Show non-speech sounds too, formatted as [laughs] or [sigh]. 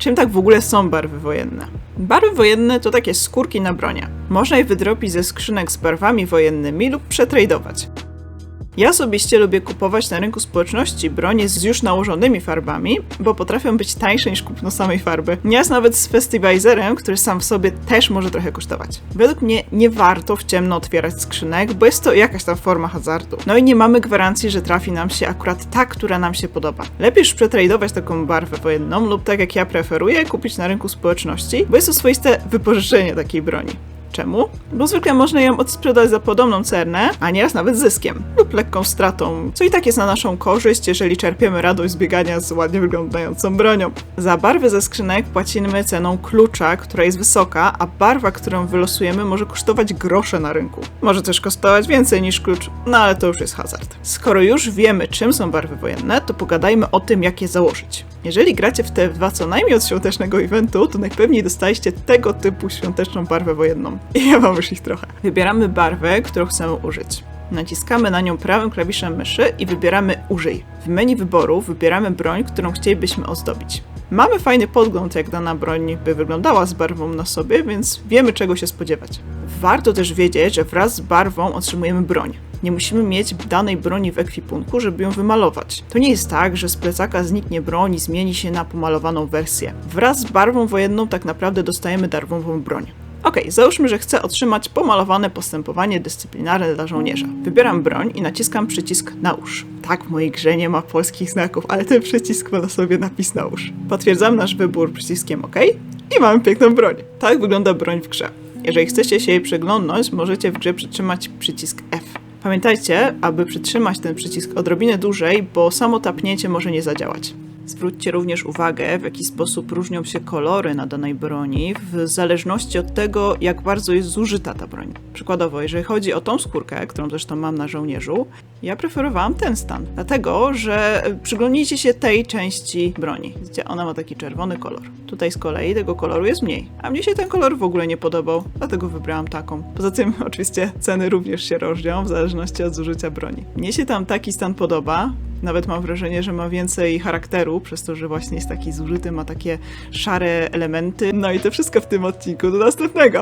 Czym tak w ogóle są barwy wojenne? Barwy wojenne to takie skórki na bronie. Można je wydrobić ze skrzynek z barwami wojennymi lub przetradować. Ja osobiście lubię kupować na rynku społeczności bronie z już nałożonymi farbami, bo potrafią być tańsze niż kupno samej farby. Nieraz nawet z festiwajzerem, który sam w sobie też może trochę kosztować. Według mnie nie warto w ciemno otwierać skrzynek, bo jest to jakaś tam forma hazardu. No i nie mamy gwarancji, że trafi nam się akurat ta, która nam się podoba. Lepiej już przetradować taką barwę wojenną lub tak jak ja preferuję, kupić na rynku społeczności, bo jest to swoiste wypożyczenie takiej broni. Czemu? Bo zwykle można ją odsprzedać za podobną cenę, a nieraz nawet zyskiem lub lekką stratą, co i tak jest na naszą korzyść, jeżeli czerpiemy radość z biegania z ładnie wyglądającą bronią. Za barwę ze skrzynek płacimy ceną klucza, która jest wysoka, a barwa, którą wylosujemy, może kosztować grosze na rynku. Może też kosztować więcej niż klucz, no ale to już jest hazard. Skoro już wiemy, czym są barwy wojenne, to pogadajmy o tym, jak je założyć. Jeżeli gracie w TF2 co najmniej od świątecznego eventu, to najpewniej dostaliście tego typu świąteczną barwę wojenną. I [laughs] ja mam już ich trochę. Wybieramy barwę, którą chcemy użyć. Naciskamy na nią prawym klawiszem myszy i wybieramy Użyj. W menu wyboru wybieramy broń, którą chcielibyśmy ozdobić. Mamy fajny podgląd, jak dana broń by wyglądała z barwą na sobie, więc wiemy czego się spodziewać. Warto też wiedzieć, że wraz z barwą otrzymujemy broń. Nie musimy mieć danej broni w ekwipunku, żeby ją wymalować. To nie jest tak, że z plecaka zniknie broń i zmieni się na pomalowaną wersję. Wraz z barwą wojenną tak naprawdę dostajemy darmową broń. Okej, załóżmy, że chcę otrzymać pomalowane postępowanie dyscyplinarne dla żołnierza. Wybieram broń i naciskam przycisk nałóż. Tak, w mojej grze nie ma polskich znaków, ale ten przycisk ma na sobie napis nałóż. Potwierdzam nasz wybór przyciskiem OK i mamy piękną broń. Tak wygląda broń w grze. Jeżeli chcecie się jej przeglądnąć, możecie w grze przytrzymać przycisk F. Pamiętajcie, aby przytrzymać ten przycisk odrobinę dłużej, bo samo tapnięcie może nie zadziałać. Zwróćcie również uwagę, w jaki sposób różnią się kolory na danej broni, w zależności od tego, jak bardzo jest zużyta ta broń. Przykładowo, jeżeli chodzi o tą skórkę, którą zresztą mam na żołnierzu, ja preferowałam ten stan, dlatego że przyglądnijcie się tej części broni. Widzicie, ona ma taki czerwony kolor. Tutaj z kolei tego koloru jest mniej, a mnie się ten kolor w ogóle nie podobał, dlatego wybrałam taką. Poza tym, [laughs] oczywiście, ceny również się różnią w zależności od zużycia broni. Mnie się tam taki stan podoba, nawet mam wrażenie, że ma więcej charakteru, przez to, że właśnie jest taki zużyty, ma takie szare elementy. No i to wszystko w tym odcinku. Do następnego!